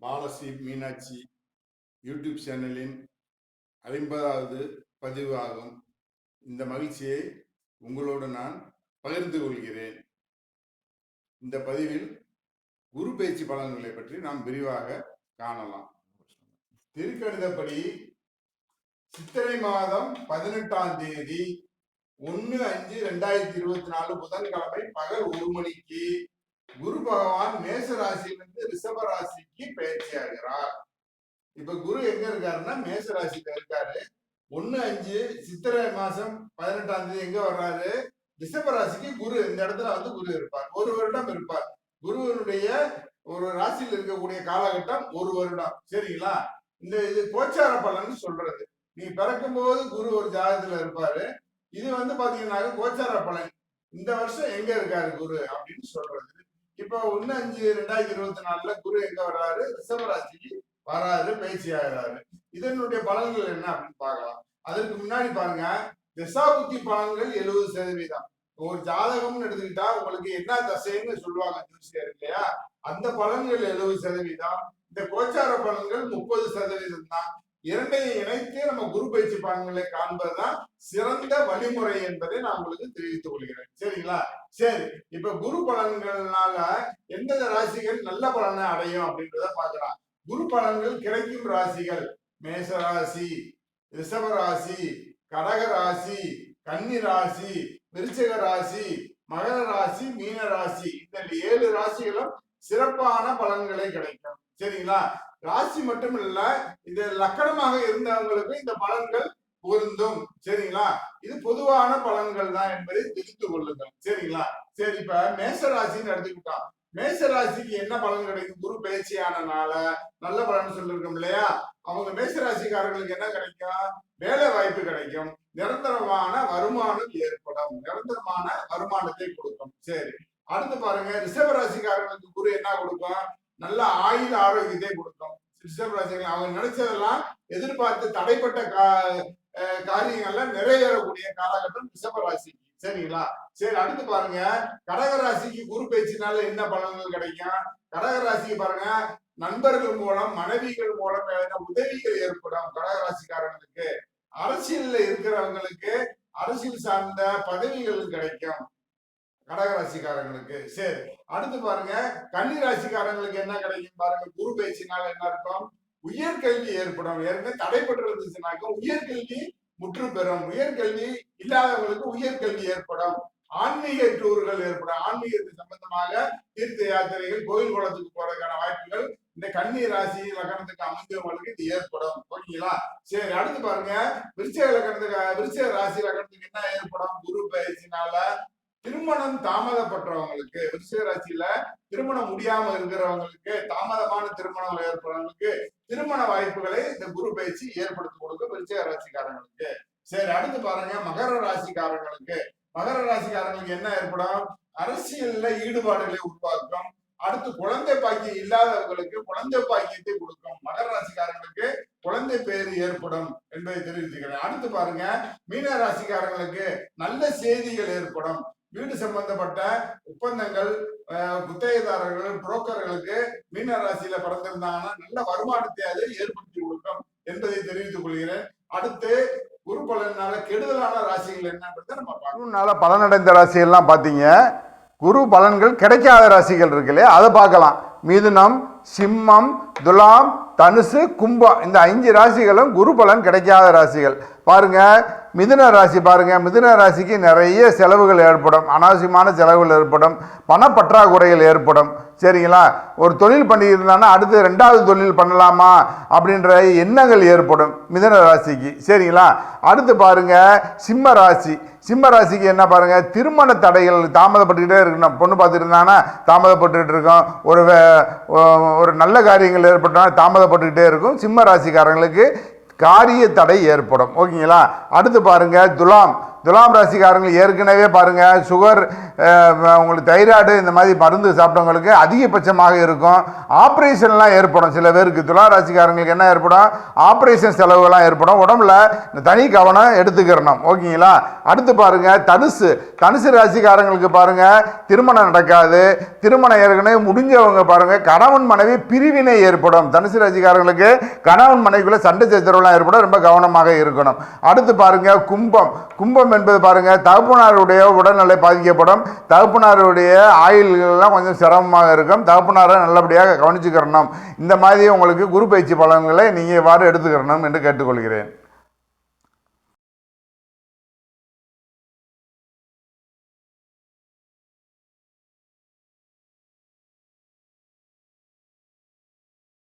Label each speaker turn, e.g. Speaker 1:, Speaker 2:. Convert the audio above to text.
Speaker 1: Palsy Meenakshi YouTube சேனலின் ஐம்பதாவது பதிவு ஆகும் இந்த மகிழ்ச்சியை உங்களோடு நான் பகிர்ந்து கொள்கிறேன். இந்த பதிவில் குரு பயிற்சி பலன்களை பற்றி நாம் விரிவாக காணலாம். திருக்கணிதப்படி சித்திரை மாதம் பதினெட்டாம் தேதி ஒன்று அஞ்சு ரெண்டாயிரத்தி இருபத்தி நாலு புதன்கிழமை பகல் ஒரு மணிக்கு குரு பகவான் மேச ராசியிலிருந்து ரிஷப ராசிக்கு பயிற்சி ஆகிறார் இப்ப குரு எங்க இருக்காருன்னா மேச ராசியில இருக்காரு. ஒன்னு அஞ்சு சித்திரை மாசம் பதினெட்டாம் தேதி எங்க வர்றாரு? ரிஷப ராசிக்கு குரு. இந்த இடத்துல வந்து குரு இருப்பார். ஒரு வருடம் இருப்பார். குருவனுடைய ஒரு ராசியில் இருக்கக்கூடிய காலகட்டம் ஒரு வருடம். சரிங்களா? இந்த இது கோச்சார பலன் சொல்றது. நீ பிறக்கும் போது குரு ஒரு ஜாதகத்துல இருப்பாரு. இது வந்து பாத்தீங்கன்னா கோச்சார பலன். இந்த வருஷம் எங்க இருக்காரு குரு அப்படின்னு சொல்றது. இப்போ ஒன்னு அஞ்சு ரெண்டாயிரத்தி இருபத்தி நாலுல குரு எங்க வர்றாரு? ரிஷபராசிக்கு வராரு பயிற்சி ஆகிறாரு. இதனுடைய பலன்கள் என்ன அப்படின்னு பார்க்கலாம். அதற்கு முன்னாடி பாருங்க திசாபுத்தி பலன்கள் எழுபது சதவீதம். ஒரு ஜாதகம்னு எடுத்துக்கிட்டா உங்களுக்கு என்ன தசைன்னு சொல்லுவாங்க ஜோசியர் இல்லையா? அந்த பலன்கள் எழுபது சதவீதம். இந்த கோச்சார பலன்கள் முப்பது சதவீதம் தான் இரண்டையும் இணைத்து நம்ம குரு பயிற்சி பலன்களை காண்பதுதான் சிறந்த வழிமுறை என்பதை நான் உங்களுக்கு தெரிவித்துக் கொள்கிறேன். சரிங்களா? சரி இப்ப குரு பலன்கள்னால எந்தெந்த ராசிகள் நல்ல பலனை அடையும் அப்படின்றத பாக்கலாம் குரு பலன்கள் கிடைக்கும் ராசிகள் மேச ராசி ரிஷப ராசி கடக ராசி கன்னி ராசி விருச்சக ராசி மகர ராசி மீன ராசி இந்த ஏழு ராசிகளும் சிறப்பான பலன்களை கிடைக்கும். சரிங்களா? ராசி மட்டும் இல்ல இது லக்கணமாக இருந்தவங்களுக்கு இந்த பலன்கள் பொருந்தும். சரிங்களா? இது பொதுவான பலன்கள் தான் என்பதை தெரிந்து கொள்ளுங்கள். சரிங்களா? சரி இப்ப மேச ராசின்னு எடுத்துக்கிட்டோம். மேச ராசிக்கு என்ன பலன் கிடைக்கும்? குரு பயிற்சியானனால நல்ல பலன் சொல்லிருக்கோம் இல்லையா? அவங்க மேச ராசிக்காரர்களுக்கு என்ன கிடைக்கும்? வேலை வாய்ப்பு கிடைக்கும். நிரந்தரமான வருமானம் ஏற்படும். நிரந்தரமான வருமானத்தை கொடுக்கும். சரி. அடுத்து பாருங்க ரிஷப ராசிக்காரர்களுக்கு குரு என்ன கொடுக்கும்? நல்ல ஆயுத ஆரோக்கியத்தை கொடுக்கும். ரிஷப ராசிகள் அவங்க நினைச்சதெல்லாம் எதிர்பார்த்து தடைப்பட்ட கா காரியங்கள்லாம் நிறைவேறக்கூடிய காலகட்டம் டிசம்பர் ராசிக்கு சரிங்களா? சரி அடுத்து பாருங்க. கடக ராசிக்கு குரு பேச்சினால என்ன பலன்கள் கிடைக்கும்? கடக ராசிக்கு பாருங்க. நண்பர்கள் மூலம் மனைவிகள் மூலம் உதவிகள் ஏற்படும் கடகராசிக்காரங்களுக்கு. அரசியல்ல இருக்கிறவங்களுக்கு அரசியல் சார்ந்த பதவிகள் கிடைக்கும் கடகராசிக்காரங்களுக்கு. சரி. அடுத்து பாருங்க கன்னி ராசிக்காரங்களுக்கு என்ன கிடைக்கும் பாருங்க? குரு பயிற்சினால என்ன இருக்கும்? உயர்கல்வி ஏற்படும். ஏற்கனவே தடைப்பட்டு இருந்துச்சுனாக்க உயர்கல்வி முற்று பெறும் உயர்கல்வி இல்லாதவங்களுக்கு உயர்கல்வி ஏற்படும். ஆன்மீக டூர்கள் ஏற்படும். ஆன்மீகத்து சம்பந்தமாக தீர்த்த யாத்திரைகள் கோயில் குளத்துக்கு போறதுக்கான வாய்ப்புகள் இந்த கன்னி ராசி லக்கணத்துக்கு அமைந்தவங்களுக்கு இது ஏற்படும். ஓகேங்களா? சரி அடுத்து பாருங்க. விருச்சக லக்கணத்துக்கு விருச்சக ராசி லக்கணத்துக்கு என்ன ஏற்படும்? குரு பயிற்சினால திருமணம் தாமதப்பட்டவங்களுக்கு விருச்சிக ராசியில திருமணம் முடியாம இருக்கிறவங்களுக்கு தாமதமான திருமணம் ஏற்படுறவங்களுக்கு திருமண வாய்ப்புகளை இந்த குரு பயிற்சி ஏற்படுத்தி கொடுக்கும் விருச்சிக ராசிக்காரங்களுக்கு சரி அடுத்து பாருங்க மகர ராசிக்காரங்களுக்கு. மகர ராசிக்காரங்களுக்கு என்ன ஏற்படும்? அரசியல்ல ஈடுபாடுகளை உருவாக்கும். அடுத்து குழந்தை பாக்கியம் இல்லாதவர்களுக்கு குழந்தை பாக்கியத்தை கொடுக்கும். மகர ராசிக்காரங்களுக்கு குழந்தை பேரு ஏற்படும் என்பதை தெரிவித்துக்கிறேன். அடுத்து பாருங்க மீன ராசிக்காரங்களுக்கு நல்ல செய்திகள் ஏற்படும். வீடு சம்பந்தப்பட்ட ஒப்பந்தங்கள் குத்தகைதாரர்கள் புரோக்கர்களுக்கு மீன ராசியில பிறந்திருந்தாங்கன்னா நல்ல வருமானத்தை அது ஏற்படுத்தி கொடுக்கும் என்பதை தெரிவித்துக் கொள்கிறேன். அடுத்து குரு பலனால கெடுதலான ராசிகள் என்னன்றதை நம்ம
Speaker 2: குருனால பலனடைந்த ராசியெல்லாம் பார்த்தீங்க. குரு பலன்கள் கிடைக்காத ராசிகள் இருக்கு இல்லையா? அதை பார்க்கலாம். மிதுனம் சிம்மம் துலாம் தனுசு கும்பம். இந்த அஞ்சு ராசிகளும் குரு பலன் கிடைக்காத ராசிகள். பாருங்க மிதுன ராசி பாருங்க மிதுன ராசிக்கு நிறைய செலவுகள் ஏற்படும் அனாவசியமான செலவுகள் ஏற்படும் பணப்பற்றாக்குறைகள் ஏற்படும். சரிங்களா? ஒரு தொழில் பண்ணியிருந்தானா அடுத்து ரெண்டாவது தொழில் பண்ணலாமா? அப்படின்ற எண்ணங்கள் ஏற்படும் மிதுன ராசிக்கு. சரிங்களா? அடுத்து பாருங்க சிம்ம ராசி. சிம்ம ராசிக்கு என்ன பாருங்க திருமண தடைகள் தாமதப்பட்டுக்கிட்டே இருக்கணும் பொண்ணு பார்த்துட்டு இருந்தாங்கன்னா தாமதப்பட்டுக்கிட்டு இருக்கோம். ஒரு வே- ஒரு நல்ல காரியங்கள் ஏற்பட்டாலும் தாமதப்பட்டுக்கிட்டே இருக்கும். சிம்ம ராசிக்காரங்களுக்கு காரிய தடை ஏற்படும். ஓகேங்களா? அடுத்து பாருங்க துலாம். துலாம் ராசிக்காரங்க ஏற்கனவே பாருங்கள் சுகர் உங்களுக்கு தைராய்டு இந்த மாதிரி மருந்து சாப்பிட்டவங்களுக்கு அதிகபட்சமாக இருக்கும். ஆப்ரேஷன்லாம் ஏற்படும். சில பேருக்கு துலாம் ராசிக்காரங்களுக்கு என்ன ஏற்படும்? ஆப்ரேஷன் செலவுகள்லாம் ஏற்படும். உடம்புல தனி கவனம் எடுத்துக்கிறணும் ஓகேங்களா? அடுத்து பாருங்கள் தனுசு. தனுசு ராசிக்காரங்களுக்கு பாருங்கள் திருமணம் நடக்காது. திருமணம் ஏற்கனவே முடிஞ்சவங்க பாருங்கள் கணவன் மனைவி பிரிவினை ஏற்படும். தனுசு ராசிக்காரங்களுக்கு கணவன் மனைவிக்குள்ளே சண்டை சச்சரவுலாம் ஏற்படும். ரொம்ப கவனமாக இருக்கணும். அடுத்து பாருங்கள் கும்பம். கும்பம் என்பது பாருங்க தகப்பனாருடைய உடல்நிலை பாதிக்கப்படும். தகப்பனாருடைய ஆயுள்கள்லாம் கொஞ்சம் சிரமமாக இருக்கும். தகப்பனாரை நல்லபடியாக கவனிச்சுக்கிறணும். இந்த மாதிரி உங்களுக்கு குரு பயிற்சி பலன்களை நீங்கள் இவ்வாறு எடுத்துக்கிறணும் என்று கேட்டுக்கொள்கிறேன்.